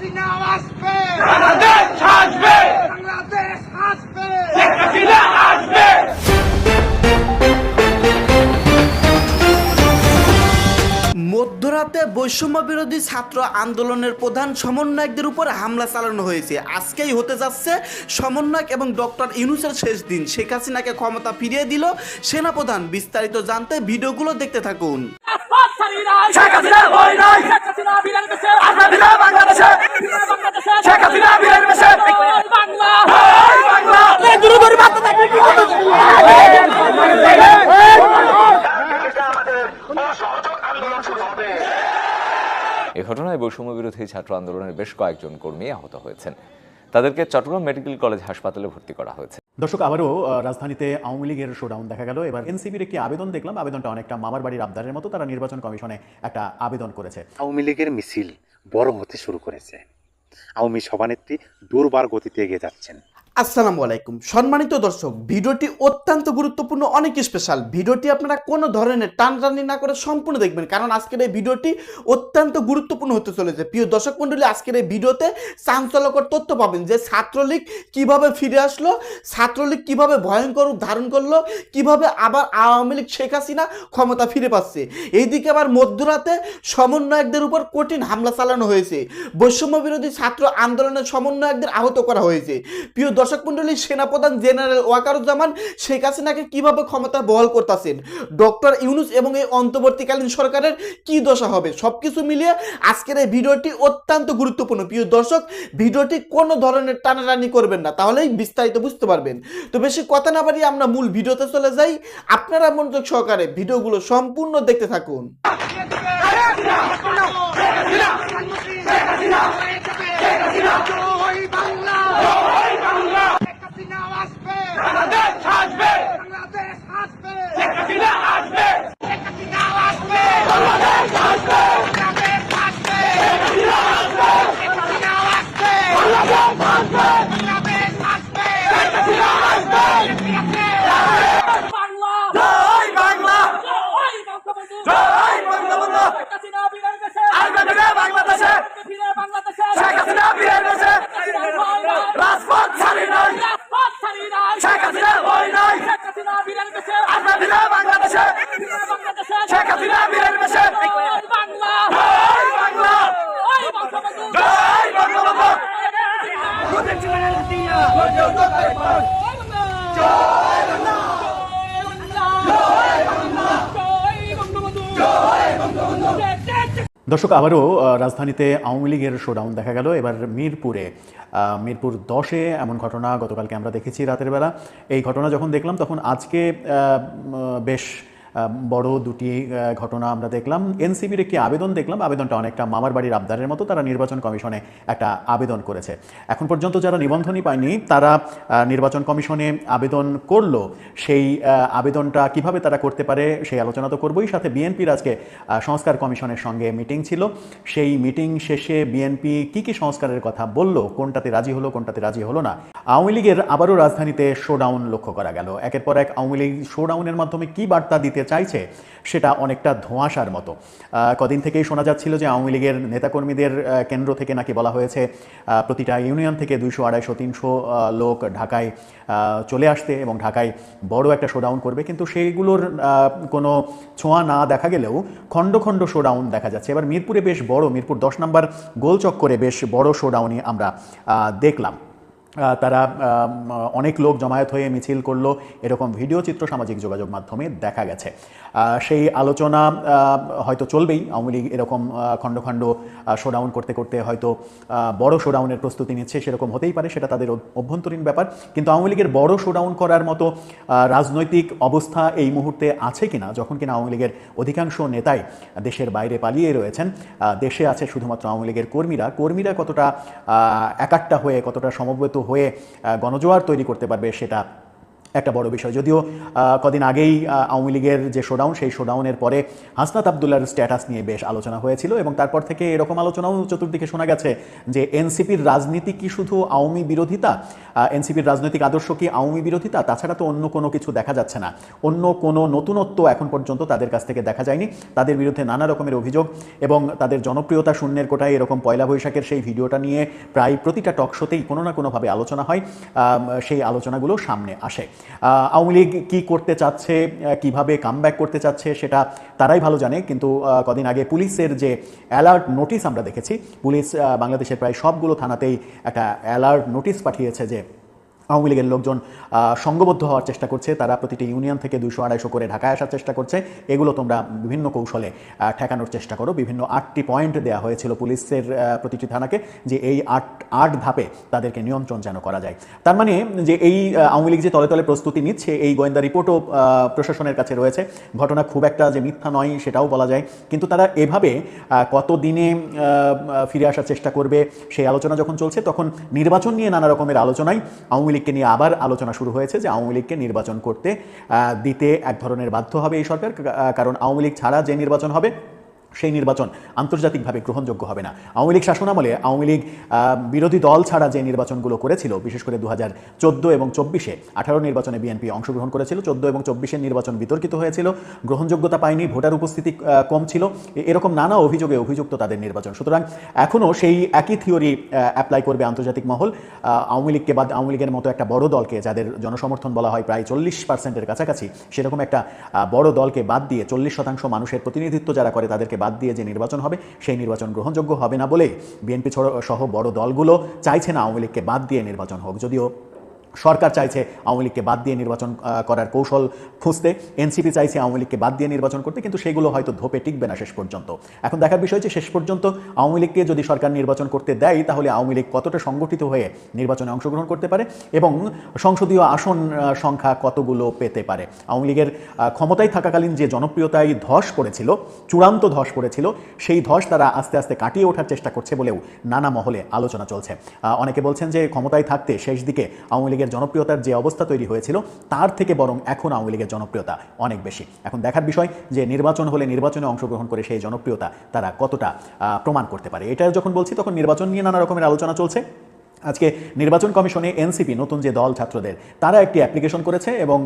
হাসিনা আসবে। বাংলাদেশ আসবে। বাংলাদেশ আসবে। শেখ হাসিনা আসবে। মধ্যরাতে বৈষম্য বিরোধী ছাত্র আন্দোলনের প্রধান সমন্বয়কদের উপর হামলা চালানো হয়েছে। আজকেই হতে যাচ্ছে সমন্বয়ক এবং ডক্টর ইউনুসের শেষ দিন। শেখ হাসিনাকে ক্ষমতা ফিরিয়ে দিল সেনাপ্রধান। বিস্তারিত জানতে ভিডিওগুলো দেখতে থাকুন শেখ হাসিনা ভয় নাই আমরা দিলাম বাংলাদেশে শেখ হাসিনা বীরের বেশে বাংলা জয় বাংলা এ ঘটনায় বৈষম্য বিরোধী ছাত্র আন্দোলনের বেশ কয়েকজন কর্মী আহত হয়েছেন। তাদেরকে চট্টগ্রাম মেডিকেল কলেজ হাসপাতালে ভর্তি করা হয়েছে। দর্শক আবারও রাজধানীতে আওয়ামী লীগের শোডাউন দেখা গেল। এবার এনসিপির একটি আবেদন দেখলাম। আবেদনটা অনেকটা মামার বাড়ির আবদারের মতো। তারা নির্বাচন কমিশনে একটা আবেদন করেছে। আওয়ামী লীগের মিছিল বড় হতে শুরু করেছে। আওয়ামী সভানেত্রী দুর্বার গতিতে এগিয়ে যাচ্ছেন। আসসালামু আলাইকুম। সম্মানিত দর্শক, ভিডিওটি অত্যন্ত গুরুত্বপূর্ণ, অনেক স্পেশাল ভিডিওটি আপনারা কোনো ধরনের টানটানি না করে সম্পূর্ণ দেখবেন, কারণ আজকের এই ভিডিওটি অত্যন্ত গুরুত্বপূর্ণ হতে চলেছে। প্রিয় দর্শক মণ্ডলী, আজকের এই ভিডিওতে চাঞ্চল্যকর তথ্য পাবেন যে ছাত্রলীগ কীভাবে ফিরে আসলো, ছাত্রলীগ কীভাবে ভয়ঙ্কর রূপ ধারণ করল, কীভাবে আবার আওয়ামী লীগ শেখ হাসিনা ক্ষমতা ফিরে পাচ্ছে। এইদিকে আবার মধ্যরাতে সমন্বয়কদের উপর কঠিন হামলা চালানো হয়েছে। বৈষম্য বিরোধী ছাত্র আন্দোলনের সমন্বয়কদের আহত করা হয়েছে। প্রিয় দর্শক মন্ডলী সেনাপ্রধান জেনারেল ওয়াকারুজ্জামান শেখ হাসিনাকে কীভাবে ক্ষমতা বহাল করতেছেন? ডক্টর ইউনুস এবং এই অন্তর্বর্তীকালীন সরকারের কি দশা হবে? সবকিছু মিলিয়ে আজকের এই ভিডিওটি অত্যন্ত গুরুত্বপূর্ণ। প্রিয় দর্শক, ভিডিওটি কোনো ধরনের টানাটানি করবেন না, তাহলেই বিস্তারিত বুঝতে পারবেন। তো বেশি কথা না বাড়িয়ে আমরা মূল ভিডিওতে চলে যাই। আপনারা মনোযোগ সহকারে ভিডিওগুলো সম্পূর্ণ দেখতে থাকুন। জয় বাংলা জয় বাংলা শেখ হাসিনা আসবে বাংলাদেশ আসবে বাংলাদেশ আসবে শেখ হাসিনা আসবে শেখ হাসিনা আসবে বাংলাদেশ আসবে বাংলাদেশ আসবে শেখ হাসিনা আসবে বাংলাদেশ আসবে বাংলাদেশ আসবে শেখ হাসিনা আসবে বাংলা জয় বাংলা জয় বঙ্গবন্ধু জয় বঙ্গবন্ধু শেখ হাসিনা বিদায় দেশে আমরা দিলাম বাংলাদেশে ফিরে বাংলাদেশে শেখ হাসিনা বীরের বেশে রাজপথ ছাড়ি নাই রাজপথ ছাড়ি নাই শেখ হাসিনা ভয় নাই শেখ হাসিনা বিদায় দেশে আমরা দিলাম বাংলাদেশে ফিরে বাংলাদেশে শেখ হাসিনা বীরের বেশে জয় বাংলা জয় বাংলা জয় বঙ্গবন্ধু জয় বঙ্গবন্ধু দর্শক, আবারও রাজধানীতে আওয়ামী লীগের শোডাউন দেখা গেল। এবার মিরপুরে মিরপুর দশে এমন ঘটনা গতকালকে আমরা দেখেছি রাতের বেলা। এই ঘটনা যখন দেখলাম, তখন আজকে বেশ বড় দুটি ঘটনা আমরা দেখলাম। এনসিবির একটি আবেদন দেখলাম। আবেদনটা অনেকটা মামার বাড়ির আবদারের মতো তারা নির্বাচন কমিশনে একটা আবেদন করেছে। এখন পর্যন্ত যারা নিবন্ধনই পায়নি, তারা নির্বাচন কমিশনে আবেদন করল। সেই আবেদনটা কীভাবে তারা করতে পারে সেই আলোচনা তো করবোই। সাথে বিএনপির আজকে সংস্কার কমিশনের সঙ্গে মিটিং ছিল। সেই মিটিং শেষে বিএনপি কি কি সংস্কারের কথা বলল? কোনটাতে রাজি হলো, কোনটাতে রাজি হলো না? আওয়ামী লীগের আবারও রাজধানীতে শোডাউন লক্ষ্য করা গেল। একের পর এক আওয়ামী লীগ শোডাউনের মাধ্যমে কি বার্তা দিতে চাইছে সেটা অনেকটা ধোঁয়াশার মতো। কদিন থেকেই শোনা যাচ্ছিল যে আওয়ামী লীগের নেতাকর্মীদের কেন্দ্র থেকে নাকি বলা হয়েছে প্রতিটা ইউনিয়ন থেকে দুইশো, আড়াইশো, তিনশো লোক ঢাকায় চলে আসতে এবং ঢাকায় বড় একটা শোডাউন করবে। কিন্তু সেইগুলোর কোনো ছোঁয়া না দেখা গেলেও খণ্ড খণ্ড শোডাউন দেখা যাচ্ছে। এবার মিরপুরে বেশ বড়, মিরপুর দশ নম্বর গোল চক্করে বেশ বড় শোডাউনই আমরা দেখলাম। তারা অনেক লোক জমায়েত হয়ে মিছিল করল। এরকম ভিডিও চিত্র সামাজিক যোগাযোগ মাধ্যমে দেখা গেছে। সেই আলোচনা হয়তো চলবেই। আওয়ামী লীগ এরকম খণ্ড খণ্ড শোডাউন করতে করতে হয়তো বড় শোডাউনের প্রস্তুতি নিচ্ছে। সেরকম হতেই পারে, সেটা তাদের অভ্যন্তরীণ ব্যাপার। কিন্তু আওয়ামী লীগের বড় শোডাউন করার মতো রাজনৈতিক অবস্থা এই মুহূর্তে আছে কিনা, যখন কিনা আওয়ামী লীগের অধিকাংশ নেতাই দেশের বাইরে পালিয়ে রয়েছেন দেশে আছে শুধুমাত্র আওয়ামী লীগের কর্মীরা। কর্মীরা কতটা একাট্টা হয়ে, কতটা সমবেত হয়ে গণজোয়ার তৈরি করতে পারবে সেটা একটা বড় বিষয়। যদিও কদিন আগেই আওয়ামী লীগের যে শোডাউন সেই শোডাউনের পরে হাসনাত আবদুল্লার স্ট্যাটাস নিয়ে বেশ আলোচনা হয়েছিল এবং তারপর থেকে এরকম আলোচনাও চতুর্দিকে শোনা গেছে যে এনসিপির রাজনীতি কি শুধু আওয়ামী বিরোধিতা? এনসিপির রাজনৈতিক আদর্শ কি আওয়ামী বিরোধিতা? তাছাড়া তো অন্য কোনো কিছু দেখা যাচ্ছে না। অন্য কোনো নতুনত্ব এখন পর্যন্ত তাদের কাছ থেকে দেখা যায়নি। তাদের বিরুদ্ধে নানা রকমের অভিযোগ এবং তাদের জনপ্রিয়তা শূন্যের কোটায় এরকম পয়লা বৈশাখের সেই ভিডিওটা নিয়ে প্রায় প্রতিটা টকশোতেই কোনো না কোনোভাবে আলোচনা হয়। সেই আলোচনাগুলো সামনে আসে। আওয়ামী লীগ কী করতে চাচ্ছে কীভাবে কামব্যাক করতে চাচ্ছে সেটা তারাই ভালো জানে, কিন্তু কদিন আগে পুলিশের যে অ্যালার্ট নোটিশ আমরা দেখেছি, পুলিশ বাংলাদেশের প্রায় সবগুলো থানাতেই একটা অ্যালার্ট নোটিশ পাঠিয়েছে যে আওয়ামী লীগের লোকজন সংঘবদ্ধ হওয়ার চেষ্টা করছে। তারা প্রতিটি ইউনিয়ন থেকে দুশো আড়াইশো করে ঢাকায় আসার চেষ্টা করছে। এগুলো তোমরা বিভিন্ন কৌশলে ঠেকানোর চেষ্টা করো। বিভিন্ন আটটি পয়েন্ট দেওয়া হয়েছিল পুলিশের প্রতিটি থানাকে যে এই আট আট ধাপে তাদেরকে নিয়ন্ত্রণ যেন করা যায়। তার মানে যে এই আওয়ামী লীগ যে তলে তলে প্রস্তুতি নিচ্ছে, এই গোয়েন্দা রিপোর্টও প্রশাসনের কাছে রয়েছে। ঘটনা খুব একটা যে মিথ্যা নয় সেটাও বলা যায়। কিন্তু তারা এভাবে কত দিনে ফিরে আসার চেষ্টা করবে, সেই আলোচনা যখন চলছে, তখন নির্বাচন নিয়ে নানা রকমের আলোচনায় আওয়ামী লীগকে নিয়ে আবার আলোচনা শুরু হয়েছে যে আওয়ামী লীগকে নির্বাচন করতে দিতে এক ধরনের বাধ্য হবে এই সরকার। কারণ আওয়ামী লীগ ছাড়া যে নির্বাচন হবে সেই নির্বাচন আন্তর্জাতিকভাবে গ্রহণযোগ্য হবে না। আওয়ামী লীগ শাসনামলে আওয়ামী লীগ বিরোধী দল ছাড়া যে নির্বাচনগুলো করেছিল, বিশেষ করে দু চোদ্দ এবং চব্বিশে, আঠারো নির্বাচনে বিএনপি অংশগ্রহণ করেছিল, চোদ্দ এবং চব্বিশের নির্বাচন বিতর্কিত হয়েছিল, গ্রহণযোগ্যতা পায়নি, ভোটার উপস্থিতি কম ছিল এরকম নানা অভিযোগে অভিযুক্ত তাদের নির্বাচন। সুতরাং এখনও সেই একই থিওরি অ্যাপ্লাই করবে আন্তর্জাতিক মহল। আওয়ামী লীগকে বাদ, আওয়ামী লীগের মতো একটা বড় দলকে যাদের জনসমর্থন বলা হয় প্রায় চল্লিশ পার্সেন্টের কাছাকাছি, সেরকম একটা বড় দলকে বাদ দিয়ে চল্লিশ শতাংশ মানুষের প্রতিনিধিত্ব যারা করে তাদেরকে বাদ দিয়ে যে নির্বাচন হবে, সেই নির্বাচন গ্রহণযোগ্য হবে না বলে বিএনপি সহ বড় দলগুলো চাইছে না আওয়ামী লীগকে বাদ দিয়ে নির্বাচন হোক। যদিও সরকার চাইছে আওয়ামী লীগকে বাদ দিয়ে নির্বাচন করার কৌশল খুঁজতে। এনসিপি চাইছে আওয়ামী লীগকে বাদ দিয়ে নির্বাচন করতে, কিন্তু সেগুলো হয়তো ধোপে টিকবে না শেষ পর্যন্ত। এখন দেখার বিষয় যে শেষ পর্যন্ত আওয়ামী লীগকে যদি সরকার নির্বাচন করতে দেয়, তাহলে আওয়ামী লীগ কতটা সংগঠিত হয়ে নির্বাচনে অংশগ্রহণ করতে পারে এবং সংসদীয় আসন সংখ্যা কতগুলো পেতে পারে? আওয়ামী লীগের ক্ষমতায় থাকাকালীন যে জনপ্রিয়তায় ধস পড়েছিল, চূড়ান্ত ধস পড়েছিল, সেই ধস তারা আস্তে আস্তে কাটিয়ে ওঠার চেষ্টা করছে বলেও নানা মহলে আলোচনা চলছে। অনেকে বলছেন যে ক্ষমতায় থাকতে শেষ দিকে আওয়ামী লীগের জনপ্রিয়তার যে অবস্থা তৈরি হয়েছিল, তার থেকে বরং এখন আওয়ামী লীগের জনপ্রিয়তা অনেক বেশি। এখন দেখার বিষয় যে নির্বাচন হলে নির্বাচনে অংশগ্রহণ করে সেই জনপ্রিয়তা তারা কতটা প্রমাণ করতে পারে। এটা যখন বলছি, তখন নির্বাচন নিয়ে নানা রকমের আলোচনা চলছে। আজকে নির্বাচন কমিশনে এনসিপি, নতুন যে দল ছাত্রদের, তারা একটি অ্যাপ্লিকেশন করেছে এবং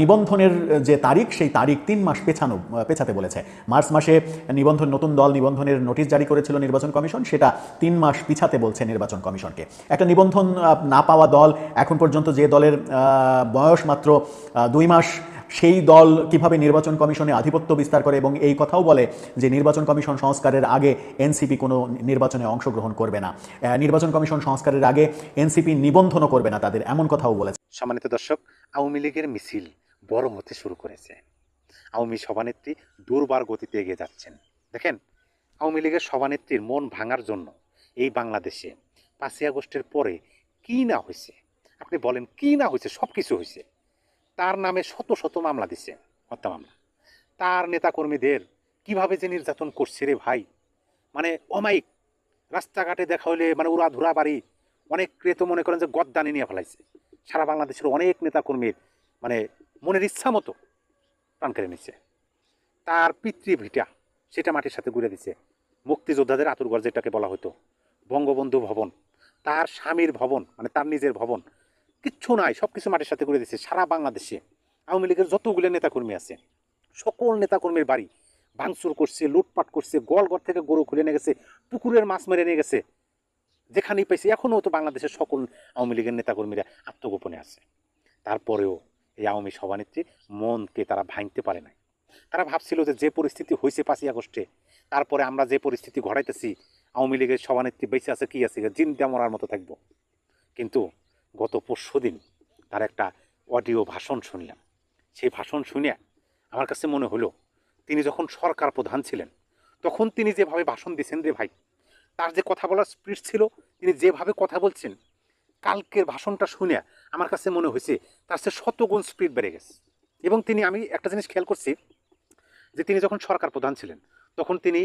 নিবন্ধনের যে তারিখ, সেই তারিখ তিন মাস পেছানো, পেছাতে বলেছে। মার্চ মাসে নিবন্ধন, নতুন দল নিবন্ধনের নোটিশ জারি করেছিল নির্বাচন কমিশন, সেটা তিন মাস পিছাতে বলছে নির্বাচন কমিশনকে। একটা নিবন্ধন না পাওয়া দল, এখন পর্যন্ত যে দলের বয়স মাত্র দুই মাস সেই দল কীভাবে নির্বাচন কমিশনে আধিপত্য বিস্তার করে এবং এই কথাও বলে যে নির্বাচন কমিশন সংস্কারের আগে এনসিপি কোনো নির্বাচনে অংশগ্রহণ করবে না। নির্বাচন কমিশন সংস্কারের আগে এনসিপি নিবন্ধনও করবে না তাদের, এমন কথাও বলেছে। সম্মানিত দর্শক, আওয়ামী লীগের মিছিল বড় হতে শুরু করেছে। আওয়ামী সভানেত্রী দুর্বার গতিতে এগিয়ে যাচ্ছেন। দেখেন, আওয়ামী লীগের সভানেত্রীর মন ভাঙার জন্য এই বাংলাদেশে পাঁচই আগস্টের পরে কি না হয়েছে? আপনি বলেন কি না হয়েছে? সব কিছু হয়েছে। তার নামে শত শত মামলা দিছে, হত্যা মামলা। তার নেতাকর্মীদের কীভাবে যে নির্যাতন করছে রে ভাই? মানে অমায়িক। রাস্তাঘাটে দেখা হলে মানে উড়া ধুরা বাড়ি, অনেক ক্রেত মনে করেন যে গদ্দানি নিয়ে ফেলাইছে। সারা বাংলাদেশের অনেক নেতাকর্মীর মানে মনের ইচ্ছা মতো প্রাণ কেড়ে নিচ্ছে তার পিতৃ ভিটা, সেটা মাটির সাথে ঘুরে দিছে। মুক্তিযোদ্ধাদের আতুরঘর যেটাকে বলা হতো বঙ্গবন্ধু ভবন, তার স্বামীর ভবন মানে তার নিজের ভবন কিচ্ছু নাই সব কিছু মাটির সাথে করে দিচ্ছে সারা বাংলাদেশে। আওয়ামী লীগের যতগুলো নেতাকর্মী আছে, সকল নেতাকর্মীর বাড়ি ভাঙচুর করছে, লুটপাট করছে, গোয়ালঘর থেকে গরু খুলে নিয়ে গেছে, পুকুরের মাছ মেরে নিয়ে গেছে। যেখানেই পাইছে, এখনও তো বাংলাদেশের সকল আওয়ামী লীগের নেতাকর্মীরা আত্মগোপনে আছে। তারপরেও এই আওয়ামী সভানেত্রী মনকে তারা ভাঙতে পারে নাই। তারা ভাবছিল যে যে পরিস্থিতি হয়েছে পাঁচই আগস্টে, তারপরে আমরা যে পরিস্থিতি ঘটাইতেছি, আওয়ামী লীগের সভানেত্রী বেঁচে আছে, কি আছে জিন মরার মতো থাকব। কিন্তু গত পরশু দিন তার একটা অডিও ভাষণ শুনলাম। সেই ভাষণ শুনে আমার কাছে মনে হলো, তিনি যখন সরকার প্রধান ছিলেন, তখন তিনি যেভাবে ভাষণ দিয়েছেন রে ভাই, তার যে কথা বলার স্পিড ছিল, তিনি যেভাবে কথা বলছেন, কালকের ভাষণটা শুনে আমার কাছে মনে হয়েছে তার সে শতগুণ স্পিড বেড়ে গেছে। এবং তিনি, আমি একটা জিনিস খেয়াল করছি যে তিনি যখন সরকার প্রধান ছিলেন, তখন তিনি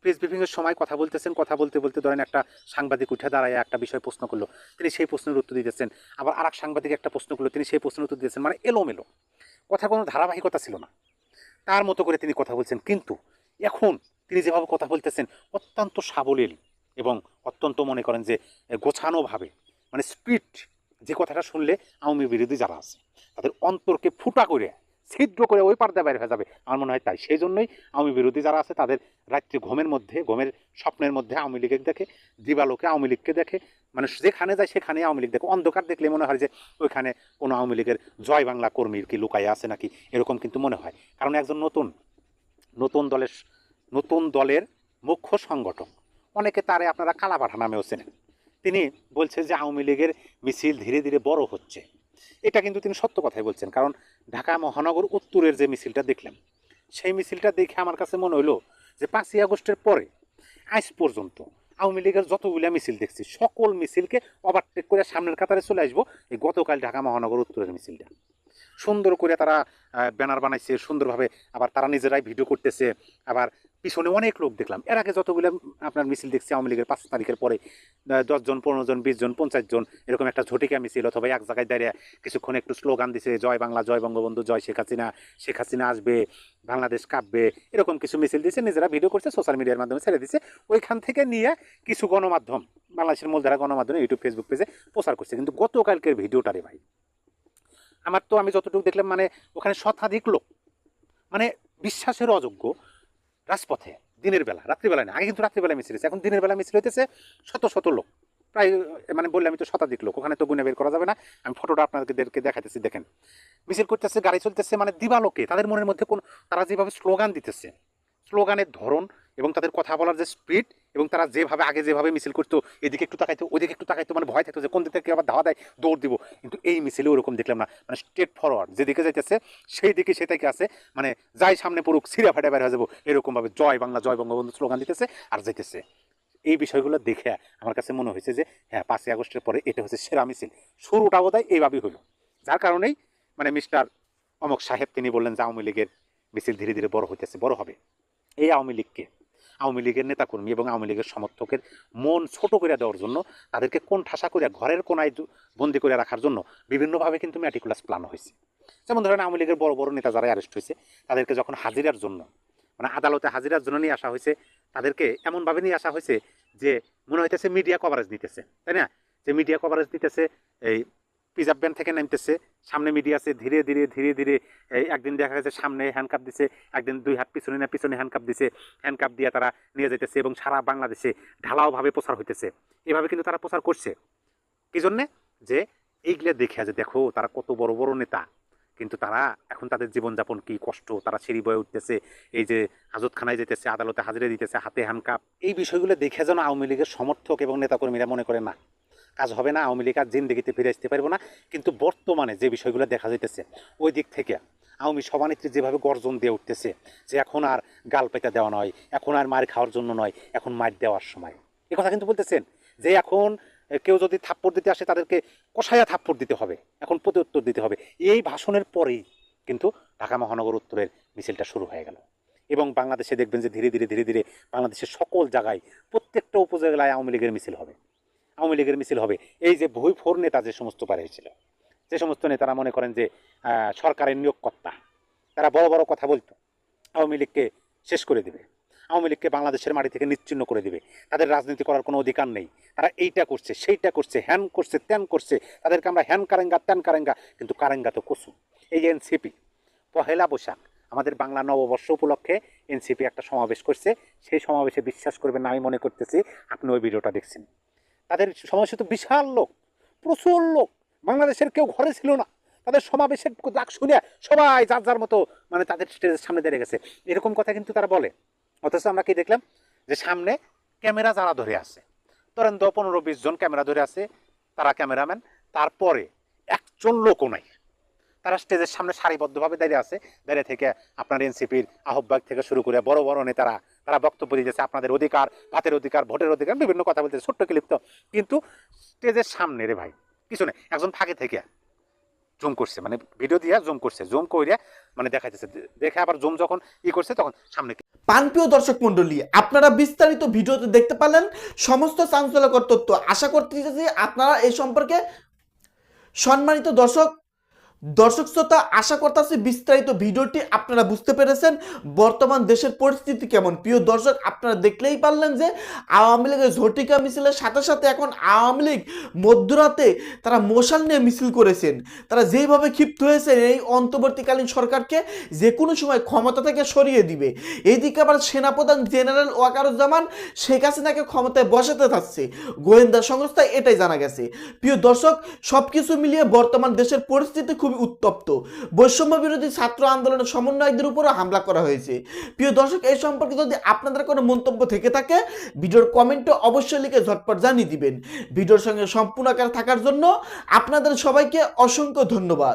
প্রেস ব্রিফিংয়ের সময় কথা বলতেছেন, কথা বলতে বলতে ধরেন একটা সাংবাদিক উঠে দাঁড়ায় একটা বিষয় প্রশ্ন করল, তিনি সেই প্রশ্নের উত্তর দিতেছেন। আবার আর সাংবাদিক একটা প্রশ্ন করল, তিনি সেই প্রশ্নের উত্তর দিতেছেন। মানে এলোমেলো। কথা কোনো ধারাবাহিকতা ছিল না। তার মতো করে তিনি কথা বলছেন। কিন্তু এখন তিনি যেভাবে কথা বলতেছেন, অত্যন্ত সাবলীল এবং অত্যন্ত মনে করেন যে গোছানোভাবে মানে স্পিড, যে কথাটা শুনলে আওয়ামী বিরোধী যারা আছে, তাদের অন্তরকে ফুটা করে ছিদ্র করে ওই পার্দা বাইরে হয়ে যাবে। আমার মনে হয় তাই। সেই জন্যই আওয়ামী বিরোধী যারা আছে, তাদের রাত্রি ঘুমের মধ্যে, ঘুমের স্বপ্নের মধ্যে আওয়ামী লীগের দেখে, দিবালোকে আওয়ামী লীগকে দেখে মানে যেখানে যায় সেখানে আওয়ামী লীগ দেখে। অন্ধকার দেখলে মনে হয় যে ওইখানে কোনো আওয়ামী লীগের জয় বাংলা কর্মীর কি লুকাইয়া আছে নাকি? এরকম কিন্তু মনে হয়। কারণ একজন নতুন নতুন দলের নতুন দলের মুখ্য সংগঠক। অনেকে তারে আপনারা কালাপাঠা নামেও চেনেন। তিনি বলছে যে আওয়ামী লীগের মিছিল ধীরে ধীরে বড় হচ্ছে। এটা কিন্তু তিনি সত্য কথাই বলছেন। কারণ ঢাকা মহানগর উত্তরের যে মিছিলটা দেখলাম, সেই মিছিলটা দেখে আমার কাছে মনে হলো যে পাঁচই আগস্টের পরে, আজ পর্যন্ত আওয়ামী লীগের যতগুলা মিছিল দেখছি, সকল মিছিলকে ওভারটেক করে সামনের কাতারে চলে আসব এই গতকাল ঢাকা মহানগর উত্তরের মিছিলটা। সুন্দর করে তারা ব্যানার বানাইছে, সুন্দরভাবে আবার তারা নিজেরাই ভিডিও করতেছে। আবার পিছনে অনেক লোক দেখলাম। এর আগে যতগুলো আপনার মিছিল দেখছি, আওয়ামী লীগের পাঁচ তারিখের পরে দশজন পনেরো জন, বিশ জন, পঞ্চাশ জন, এরকম একটা ঝটিকা মিছিল অথবা এক জায়গায় দাঁড়িয়ে কিছুক্ষণ একটু স্লোগান দিছে, জয় বাংলা, জয় বঙ্গবন্ধু, জয় শেখ হাসিনা শেখ হাসিনা আসবে, বাংলাদেশ কাঁপবে। এরকম কিছু মিছিল দিছে, নিজেরা ভিডিও করছে সোশ্যাল মিডিয়ার মাধ্যমে ছেড়ে দিছে। ওইখান থেকে নিয়ে কিছু গণমাধ্যম, বাংলাদেশের মূলধারা গণমাধ্যমে ইউটিউব ফেসবুক পেজে প্রচার করছে। কিন্তু গতকালকের ভিডিওটারে ভাই আমার তো আমি যতটুকু দেখলাম মানে ওখানে শতাধিক লোক। মানে বিশ্বাসের অযোগ্য রাজপথে, দিনের বেলা, রাত্রিবেলায় না, আগে কিন্তু রাত্রিবেলা মিছিল এখন দিনের বেলা মিছিল হইতেছে শত শত লোক। প্রায় মানে বললে আমি তো শতাধিক লোক, ওখানে তো গুনে বের করা যাবে না। আমি ফটোটা আপনাদেরকে দেখাতেছি দেখেন। মিছিল করতেছে, গাড়ি চলতেছে মানে দিবালোকে, তাদের মনের মধ্যে কোন, তারা যেভাবে স্লোগান দিতেছে, স্লোগানের ধরন এবং তাদের কথা বলার যে স্পিড এবং তারা যেভাবে, আগে যেভাবে মিছিল করতো, এদিকে একটু তাকাইতো ভয় থাকতো যে কোন দিক থেকে আবার ধাওয়া দেয়, দৌড় দিব। কিন্তু এই মিছিলে ওরকম দেখলাম না। মানে স্ট্রেট ফরওয়ার্ড যেদিকে যাইতেছে, সেই দিকে সেটাকে আছে মানে যাই সামনে পড়ুক সিরা ফাটা বের হয়ে যাব। এরকমভাবে জয় বাংলা, জয় বঙ্গবন্ধু স্লোগান দিতেছে আর যাইতেছে। এই বিষয়গুলো দেখে আমার কাছে মনে হয়েছে যে হ্যাঁ পাঁচই আগস্টের পরে এটা হচ্ছে সেরা মিছিল। শুরুটা বোধ হয় এইভাবেই হলো। যার কারণেই মানে মিস্টার অমক সাহেব তিনি বললেন যে আওয়ামী লীগের মিছিল ধীরে ধীরে বড় হইতেছে, বড় হবে। এই আওয়ামী লীগকে আওয়ামী লীগের নেতাকর্মী এবং আওয়ামী লীগের সমর্থকের মন ছোট করে দেওয়ার জন্য, তাদেরকে কোন ঠাসা করে ঘরের কোনায় বন্দি করে রাখার জন্য বিভিন্নভাবে কিন্তু ম্যাটিকুলাস প্ল্যান হয়েছে। যেমন ধরেন আওয়ামী লীগের বড় বড় নেতা যারা অ্যারেস্ট হয়েছে, তাদেরকে যখন হাজিরার জন্য মানে আদালতে হাজিরার জন্য নিয়ে আসা হয়েছে, তাদেরকে এমনভাবে নিয়ে আসা হয়েছে যে মনে হইতেছে মিডিয়া কভারেজ দিতেছে, তাই না? যে মিডিয়া কভারেজ দিতেছে, এই পিজাব ব্যান থেকে নামতেছে। সামনে মিডিয়া আছে, ধীরে ধীরে ধীরে ধীরে একদিন দেখা গেছে সামনে হ্যান্ডকাপ দিছে, একদিন দুই হাত পিছনে না পিছনে হ্যান্ডকাপ দিছে হ্যান্ডকাপ দিয়ে তারা নিয়ে যেতেছে এবং সারা বাংলাদেশে ঢালাওভাবে প্রচার হইতেছে। এভাবে কিন্তু তারা প্রচার করছে। কি জন্যে যে এইগুলো দেখে যে দেখো, তারা কত বড় বড় নেতা। কিন্তু তারা এখন তাদের জীবনযাপন কি কষ্ট, তারা সিঁড়ি বয়ে উঠতেছে, এই যে হাজতখানায় যেতেছে আদালতে হাজিরে দিতেছে, হাতে হ্যান্ডকাপ এই বিষয়গুলো দেখে যেন আওয়ামী লীগের সমর্থক এবং নেতাকর্মীরা মনে করে না। কাজ হবে না, আওয়ামী লীগ আর জিন্দেগিতে ফিরে আসতে পারব না। কিন্তু বর্তমানে যে বিষয়গুলো দেখা যাইতেছে, ওই দিক থেকে আওয়ামী সভানেত্রী যেভাবে গর্জন দিয়ে উঠতেছে যে এখন আর গাল পেতে দেওয়া নয়, এখন আর মার খাওয়ার জন্য নয়, এখন মার দেওয়ার সময়। এ কথা কিন্তু বলতেছেন যে এখন কেউ যদি থাপ্পড় দিতে আসে, তাদেরকে কষায়া থাপ্পড় দিতে হবে, এখন প্রতি উত্তর দিতে হবে। এই ভাষণের পরেই কিন্তু ঢাকা মহানগর উত্তরের মিছিলটা শুরু হয়ে গেল। এবং বাংলাদেশে দেখবেন যে ধীরে ধীরে ধীরে ধীরে বাংলাদেশের সকল জায়গায় প্রত্যেকটা উপজেলায় আওয়ামী লীগের মিছিল হবে। আওয়ামী লীগের মিছিল হবে। এই যে ভুই ফোর নেতা যে সমস্ত পারে হয়েছিল, যে সমস্ত নেতারা মনে করেন যে সরকারের নিয়োগকর্তা, তারা বড় বড় কথা বলতো, আওয়ামী লীগকে শেষ করে দেবে। আওয়ামী লীগকে বাংলাদেশের মাটি থেকে নিচ্ছিন্ন করে দেবে। তাদের রাজনীতি করার কোনো অধিকার নেই। তারা এইটা করছে, সেইটা করছে, হ্যান করছে, ত্যান করছে। তাদেরকে আমরা হ্যান কারেঙ্গা, ত্যান কারেঙ্গা, কিন্তু কারেঙ্গা তো কসু। এই এনসিপি, পহেলা বৈশাখ, আমাদের বাংলা নববর্ষ উপলক্ষে এনসিপি একটা সমাবেশ করছে। সেই সমাবেশে বিশ্বাস করবেন না, আমি মনে করতেছি, আপনি ওই ভিডিওটা দেখছেন। তাদের সমাবেশে তো বিশাল লোক, প্রচুর লোক। বাংলাদেশের কেউ ঘরে ছিল না। তাদের সমাবেশের ডাক শুনে সবাই যার যার মতো মানে তাদের স্টেজের সামনে দাঁড়িয়ে গেছে। এরকম কথা কিন্তু তারা বলে। অথচ আমরা কি দেখলাম? যে সামনে ক্যামেরা যারা ধরে আছে, ধরেন দশ, পনেরো, বিশ জন ক্যামেরা ধরে আছে, তারা ক্যামেরাম্যান। তারপরে একজন লোকও নাই। তারা স্টেজের সামনে সারিবদ্ধভাবে দাঁড়িয়ে আছে। দাঁড়িয়ে থেকে আপনার এনসিপির আহ্বায়ক থেকে শুরু করে বড় বড় নেতারা তারা বক্তব্য দিয়েছে আপনাদের অধিকার ভাতের অধিকার, ভোটের অধিকার, বিভিন্ন কথা বলতেছে, ছোট্ট ক্লিপ তো। কিন্তু স্টেজের সামনে রে ভাই, কিছু নেই, একজন ফাঁকে থেকে জুম করছে মানে ভিডিও দিয়ে জুম করছে, জুম কইরা মানে দেখাইতেছে দেখে আবার জুম যখন ই করছে তখন সামনে পানপ্রিয় দর্শক মন্ডলী আপনারা বিস্তারিত ভিডিওতে দেখতে পারলেন সমস্ত চাঞ্চল্যকর তথ্য। আশা করতেছি আপনারা এই সম্পর্কে সম্মানিত দর্শক দর্শক শ্রোতা, আশা করতেছি বিস্তারিত ভিডিওটি আপনারা বুঝতে পেরেছেন। বর্তমান দেশের পরিস্থিতি কেমন? প্রিয় দর্শক, আপনারা দেখলেই পারলেন যে, আওয়ামী লীগের ঝটিকা মিছিলের সাথে সাথে এখন আওয়ামী লীগ মধ্যরাতে তারা মশাল নিয়ে মিছিল করেছেন। তারা যেইভাবে ক্ষিপ্ত হয়েছেন, এই অন্তর্বর্তীকালীন সরকারকে যে কোনো সময় ক্ষমতা থেকে সরিয়ে দিবে। এইদিকে আবার সেনাপ্রধান জেনারেল ওয়াকারুজ্জামান শেখ হাসিনাকে ক্ষমতায় বসাতে থাকছে গোয়েন্দা সংস্থায় এটাই জানা গেছে। প্রিয় দর্শক সব কিছু মিলিয়ে বর্তমান দেশের পরিস্থিতি উত্তপ্ত। বৈষম্য বিরোধী ছাত্র আন্দোলনের সমন্বয়কদের উপরও হামলা করা হয়েছে। প্রিয় দর্শক, এই সম্পর্কে যদি আপনাদের কোনো মন্তব্য থেকে থাকে, ভিডিওর কমেন্টে অবশ্যই লিখে ঝটপট জানিয়ে দিবেন। ভিডিওর সঙ্গে সম্পূর্ণ আকার থাকার জন্য আপনাদের সবাইকে অসংখ্য ধন্যবাদ।